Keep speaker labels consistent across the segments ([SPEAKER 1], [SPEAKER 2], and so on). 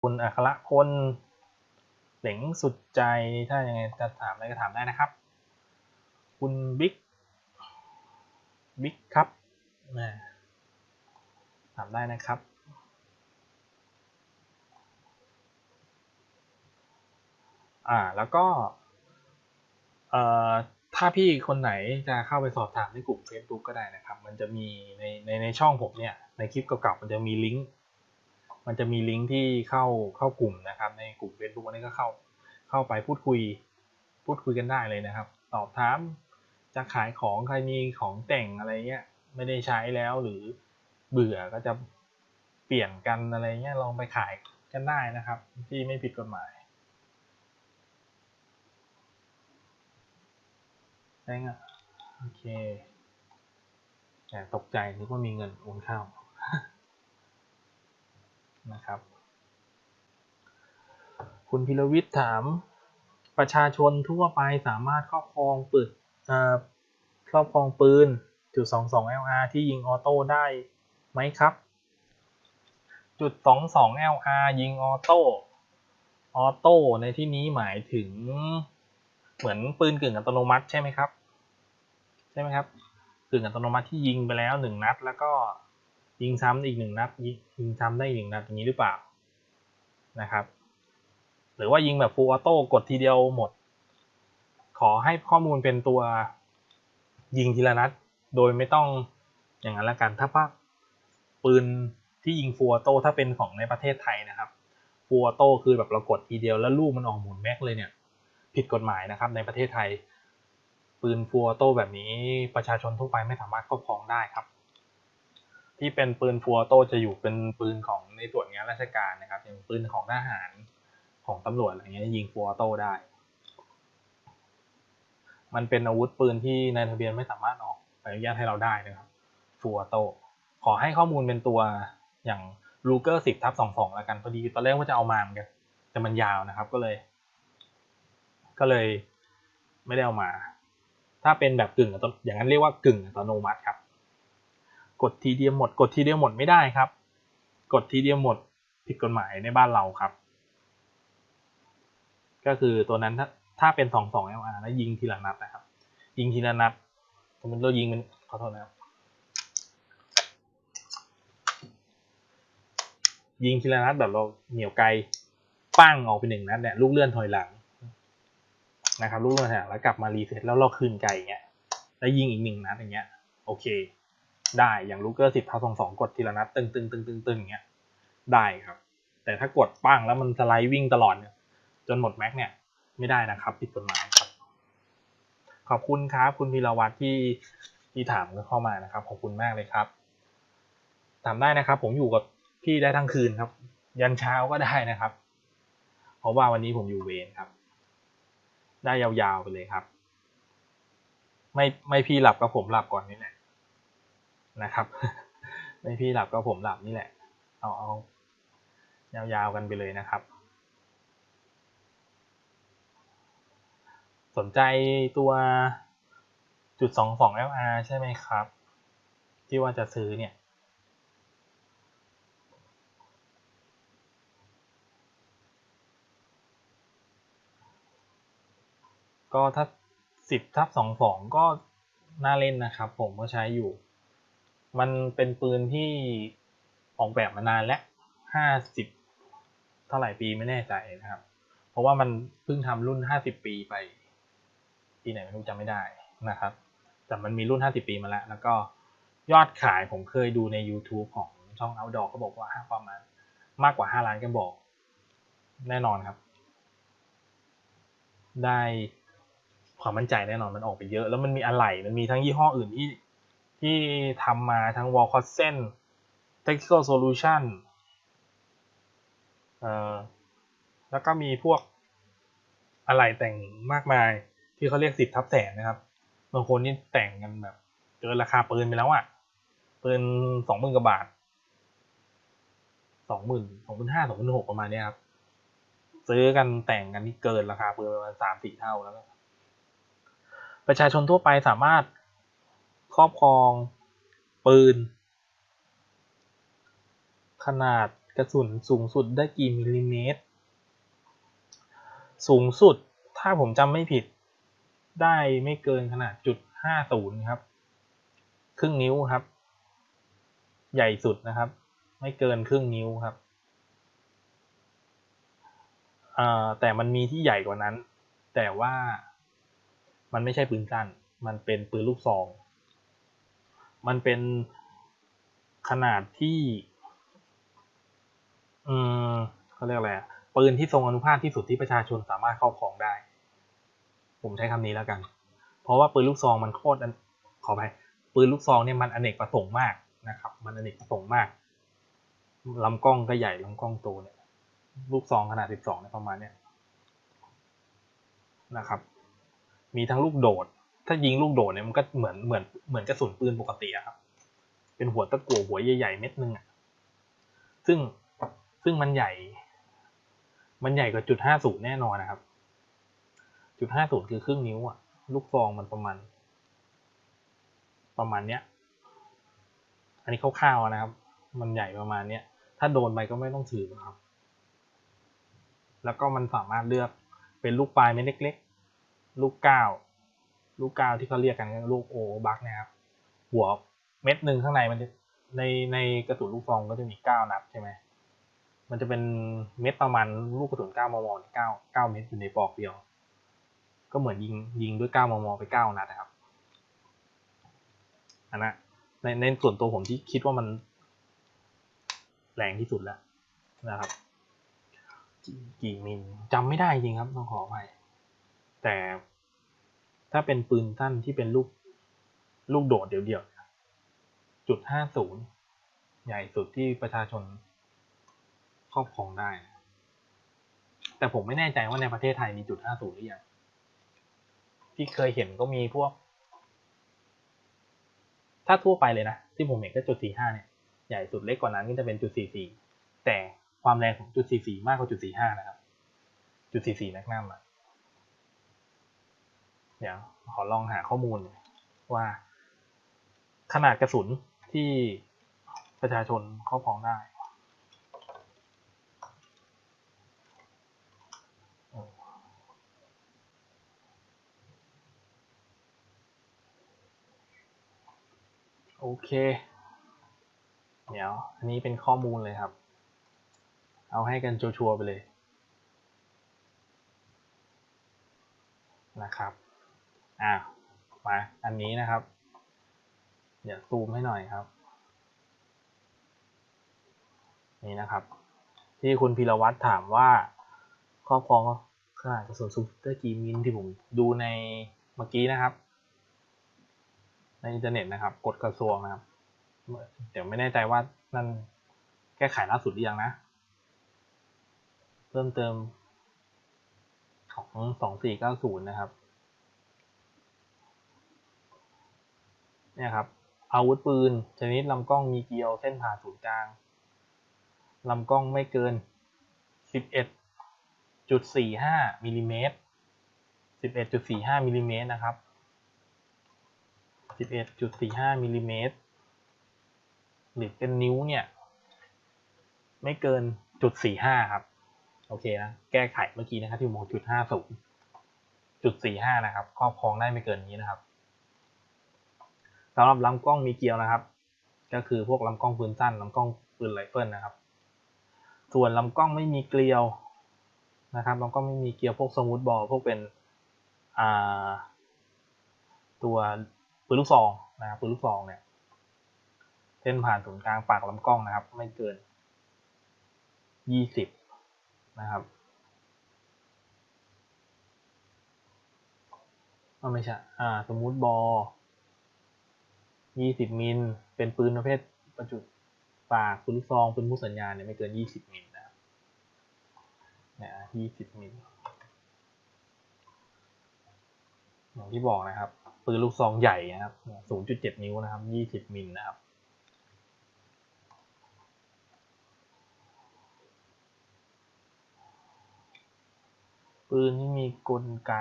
[SPEAKER 1] คุณอัครพลเหลงสุดใจถ้ายังไงจะถามอะไรก็ถามได้นะครับ คุณบิ๊กบิ๊กครับนะถามได้นะครับ อ่าแล้วก็เอ่อถ้าพี่คนไหนจะเข้าไปสอบถามในกลุ่ม Facebook ก็ได้นะครับ มันจะมีในในในช่องผมเนี่ย ในคลิปเก่าๆมันจะมีลิงก์ มันจะมีลิงก์ที่เข้าเข้ากลุ่มนะครับ ในกลุ่ม Facebook อันนี้ก็เข้าเข้าไปพูดคุย พูดคุยกันได้เลยนะครับสอบถามจะขายของใครมีของแต่งอะไรเงี้ยไม่ได้ใช้แล้วหรือเบื่อก็จะเปลี่ยนกันอะไรเงี้ยลองไปขายกันได้นะครับ ที่ไม่ผิดกฎหมายใช่ไงโอเคแต่ตกใจนึกว่ามีเงินโอนเข้า นะครับ คุณพิรวิทย์ถามประชาชนทั่วไปสามารถครอบครองปืนครอบครองปืนจุด22 LR ที่ยิงออโต้ได้ไหมครับ จุด22 LR ยิงออโต้ออโต้ในที่นี้หมายถึงเหมือนปืนกึ่งอัตโนมัติใช่ไหมครับ ใช่ไหมครับกึ่งอัตโนมัติที่ยิงไปแล้วหนึ่งนัด แล้วก็ ยิงซ้ำอีกหนึ่งนัดยิงซ้ำได้อีกหนึ่งนัดอย่างนี้หรือเปล่านะครับ หรือว่ายิงแบบฟูลออโต้กดทีเดียวหมด ขอให้ข้อมูลเป็นตัวยิงทีละนัด โดยไม่ต้องอย่างนั้นละกันถ้าภาพปืนที่ยิงฟูลออโต้ถ้าเป็นของในประเทศไทยนะครับฟูลออโต้คือแบบเรากดทีเดียวแล้วลูกมันออกหมุนแม็กเลยเนี่ย ผิดกฎหมายนะครับในประเทศไทย ปืนฟูลออโต้แบบนี้ประชาชนทั่วไปไม่สามารถครอบครองได้ครับ ที่เป็นปืนฟูลออโต้จะอยู่เป็นปืนของในตรวจงานราชการนะครับอย่างปืนของทหารของตำรวจอะไรเงี้ยยิงฟูลออโต้ได้ มันเป็นอาวุธปืนที่ในทะเบียนไม่สามารถออกใบอนุญาตให้เราได้นะครับฟูลออโต้ขอให้ข้อมูลเป็นตัวอย่างลูเกอร์สิบทับสองสองแล้วกันพอดีตอนแรกว่าจะเอามาเหมือนกันแต่มันยาวนะครับก็เลย ก็เลยไม่ได้เอามา ถ้าเป็นแบบกึ่งอย่างนั้นเรียกว่ากึ่งอัตโนมัติครับ กดทีเดียวหมด กดทีเดียวหมดไม่ได้ครับ กดทีเดียวหมดผิดกฎหมายในบ้านเราครับ ก็คือตัวนั้นถ้าถ้าเป็นสองสอง LR แล้วยิงทีละนัดนะครับ ยิงทีละนัดสมมติเรายิงมันขอโทษนะครับ ยิงทีละนัดแบบเราเหนียวไกลปั้งออกไปหนึ่งนัดเนี่ยลูกเลื่อนถอยหลังนะครับลูกเลื่อนถอยหลังแล้วกลับมารีเซ็ตแล้วเราคืนไกลอย่างเงี้ยแล้วยิงอีกหนึ่งนัดอย่างเงี้ยโอเค ได้อย่างลูกเกอร์สิบทับสองสองกดทีละนัดตึงตึงตึงตึงตึงอย่างเงี้ยได้ครับ แต่ถ้ากดปั้งแล้วมันสไลด์วิ่งตลอดเนี่ยจนหมดแม็กเนี่ยไม่ได้นะครับผิดกฎหมายครับ ขอบคุณครับ คุณพีรวัตรที่ที่ถามเข้ามานะครับ ขอบคุณมากเลยครับ ถามได้นะครับ ผมอยู่กับพี่ได้ทั้งคืนครับ ยันเช้าก็ได้นะครับ เพราะว่าวันนี้ผมอยู่เวรครับ ได้ยาวๆไปเลยครับ ไม่ไม่พี่หลับก็ผมหลับก่อนนี่แหละ นะครับ ไม่พี่หลับก็ผมหลับนี่แหละ เอาเอายาวๆกันไปเลยนะครับ สนใจตัวจุดสองสอง LR ใช่ไหมครับ ที่ว่าจะซื้อเนี่ยก็ถ้าสิบทับสองสองก็น่าเล่นนะครับ ผมก็ใช้อยู่ มันเป็นปืนที่ออกแบบมานานแล้วห้าสิบเท่าไหร่ปีไม่แน่ใจนะครับ เพราะว่ามันเพิ่งทำรุ่นห้าสิบปีไปปีไหนไม่รู้จำไม่ได้นะครับ แต่มันมีรุ่นห้าสิบปีมาแล้ว แล้วก็ยอดขายผมเคยดูใน YouTube ของช่อง Outdoor เขาบอกว่าประมาณมากกว่าห้าล้านกระบอก แน่นอนครับ ได้ความมั่นใจแน่นอนมันออกไปเยอะ แล้วมันมีอะไหล่มันมีทั้งยี่ห้ออื่นที่ ที่ทำมาทั้ง w a l c o t s e n Technical Solution เอ่อแล้วก็มีพวกอะไหล่แต่งมากมายที่เขาเรียกสิบทับแสนนะครับบางคนนี่แต่งกันแบบเกินราคาปืนไปแล้วอะ่ะปืนสองหมื่นกว่าบาทสองหมื่นสองพันห้าสองพันหกประมาณนี้ครับ ซื้อกันแต่งกันที่เกินราคาปืนประมาณสามสี่เท่าแล้ว ประชาชนทั่วไปสามารถ ครอบครอง ปืน ขนาดกระสุนสูงสุดได้กี่มิลลิเมตร สูงสุดถ้าผมจำไม่ผิด ได้ไม่เกินขนาดจุดห้าศูนย์ครับ ครึ่งนิ้วครับ ใหญ่สุดนะครับ ไม่เกินครึ่งนิ้วครับแต่มันมีที่ใหญ่กว่านั้น แต่ว่ามันไม่ใช่ปืนสั้น มันเป็นปืนลูกซอง มันเป็นขนาดที่อืมเขาเรียกอะไรปืนที่ทรงอนุภาคที่สุดที่ประชาชนสามารถครอบครองได้ ผมใช้คำนี้แล้วกัน เพราะว่าปืนลูกซองมันโคตรขอไปปืนลูกซองเนี่ยมันอเนกประสงค์มากนะครับ มันอเนกประสงค์มากลำกล้องก็ใหญ่ลำกล้องโตเนี่ย ลูกซองขนาด 12เนี่ยประมาณเนี้ยนะครับ มีทั้งลูกโดด ถ้ายิงลูกโดดเนี่ยมันก็เหมือนเหมือนเหมือนกระสุนปืนปกติครับ เป็นหัวตะกั่วหัวใหญ่ๆเม็ดนึงอะซึ่งซึ่งมันใหญ่ มันใหญ่กว่าจุดห้าศูนย์แน่นอนนะครับ จุดห้าศูนย์คือครึ่งนิ้วอะ ลูกซองมันประมาณ ประมาณเนี้ย อันนี้คร่าวๆนะครับ มันใหญ่ประมาณเนี้ย ถ้าโดนไปก็ไม่ต้องถือครับ แล้วก็มันสามารถเลือกเป็นลูกปลายเม็ดเล็ก ๆ ลูกเก้า ลูกก้าที่เขาเรียกกันลูกโอบักนะครับหัวเม็ดหนึ่งข้างในมันจะในในกระสุนลูกซองก็จะมีเก้านัดใช่ไหมมันจะเป็นเม็ดประมาณลูกกระสุนเก้ามมเก้าเก้าเม็ดอยู่ในปอกเดียว ก็เหมือนยิงยิงด้วยเก้ามมไปเก้านัดนะครับอันนั้นในในส่วนตัวผมที่คิดว่ามันแรงที่สุดแล้วนะครับกี่มิลจำไม่ได้จริงครับต้องขออภัยแต่ ถ้าเป็นปืนสั้นที่เป็นลูกลูกโดดเดี่ยวๆจุดห้าศูนย์ใหญ่สุดที่ประชาชนครอบครองได้ แต่ผมไม่แน่ใจว่าในประเทศไทยมีจุดห้าศูนย์หรือยัง ที่เคยเห็นก็มีพวก ถ้าทั่วไปเลยนะ ที่ผมเห็นก็จุดสี่ห้าเนี่ย ใหญ่สุดเล็กกว่านั้นก็จะเป็นจุดสี่สี่แต่ความแรงของจุด44มากกว่าจุด45นะครับ จุด44แมกนัมอะ เดี๋ยวขอลองหาข้อมูลว่า ขนาดกระสุนที่ประชาชนครอบครองได้โอเค เดี๋ยว อันนี้เป็นข้อมูลเลยครับ เอาให้กันชัวร์ไปเลย นะครับ อ่ามาอันนี้นะครับ เดี๋ยวซูมให้หน่อยครับ นี่นะครับ ที่คุณพิรวัตรถามว่าครอบครองขนาดกระสุนซูเปอร์กี่มิลที่ผมดูในเมื่อกี้นะครับ ในอินเทอร์เน็ตนะครับกดกระทรวงนะครับ เดี๋ยวไม่แน่ใจว่านั่นแก้ไขล่าสุดหรือยังนะ เพิ่มเติมของสองสี่เก้าศูนย์นะครับ เนี่ยครับอาวุธปืนชนิดลำกล้องมีเกลียวเส้นผ่าศูนย์กลางลำกล้องไม่เกินสิบเอ็ดจุดสี่ห้ามิลิเมตรสิบเอ็ดจุดสี่ห้ามิลิเมตรนะครับสิบเอ็ดจุดสี่ห้ามิลิเมตรหรือเป็นนิ้วเนี่ย ไม่เกินจุดสี่ห้าครับ โอเคนะ แก้ไขเมื่อกี้นะครับที่โมจุดห้าศูนย์จุดสี่ห้านะครับ ครอบครองได้ไม่เกินนี้นะครับ สำหรับลำกล้องมีเกลียวนะครับ ก็คือพวกลำกล้องปืนสั้นลำกล้องปืนไรเฟิลนะครับ ส่วนลำกล้องไม่มีเกลียวนะครับลำกล้องไม่มีเกลียวพวกสมูทบอลพวกเป็นตัวปืนลูกซองนะครับปืนลูกซองเนี่ยเส้นผ่านศูนย์กลางปากลำกล้องนะครับ ไม่เกินยี่สิบนะครับไม่ใช่ อ่า สมมุติบอ ยี่สิบมิล เป็นปืนประเภทประจุปากปืนลูกซองปืนผู้สัญญาณเนี่ยไม่เกินยี่สิบมิลนะนี่ยยี่สิบมิลอย่างที่บอกนะครับ ปืนลูกซองใหญ่นะครับศูนย์จุดเจ็ดนิ้วนะครับยี่สิบมิลนะครับปืนที่มีกลไก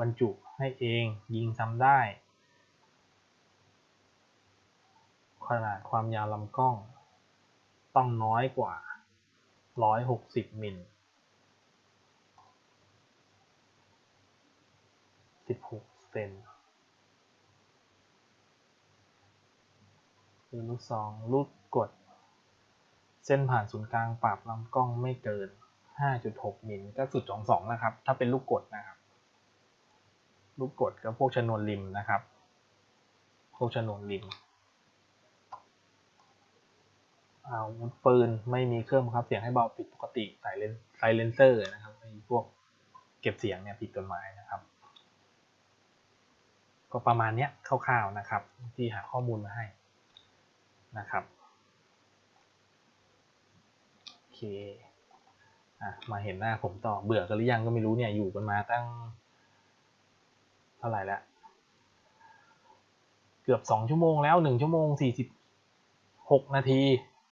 [SPEAKER 1] บรรจุให้เองยิงซ้ำได้ ขนาดความยาวลำกล้อง ต้องน้อยกว่าร้อยหกสิบมิลสิบหกเซนคือลูกซองลูกกด เส้นผ่านศูนย์กลางปรับลำกล้องไม่เกิน 5.6มิลก็สุดสองสองนะครับ ถ้าเป็นลูกกดนะครับ ลูกกดก็พวกชนวนริมนะครับ พวกชนวนริม อาวุธปืนไม่มีเครื่องบังคับเสียงให้เบาผิดปกติใส่เลนไซเลนเซอร์นะครับไอ้พวกเก็บเสียงเนี่ยผิดกฎหมายนะครับ ก็ประมาณเนี้ยคร่าวๆนะครับ ที่หาข้อมูลมาให้นะครับโอเคอะมาเห็นหน้าผมต่อเบื่อกันหรือยังก็ไม่รู้เนี่ยอยู่กันมาตั้ง เท่าไหร่แล้วเกือบสองชั่วโมงแล้วหนึ่งชั่วโมงสี่สิบหกนาที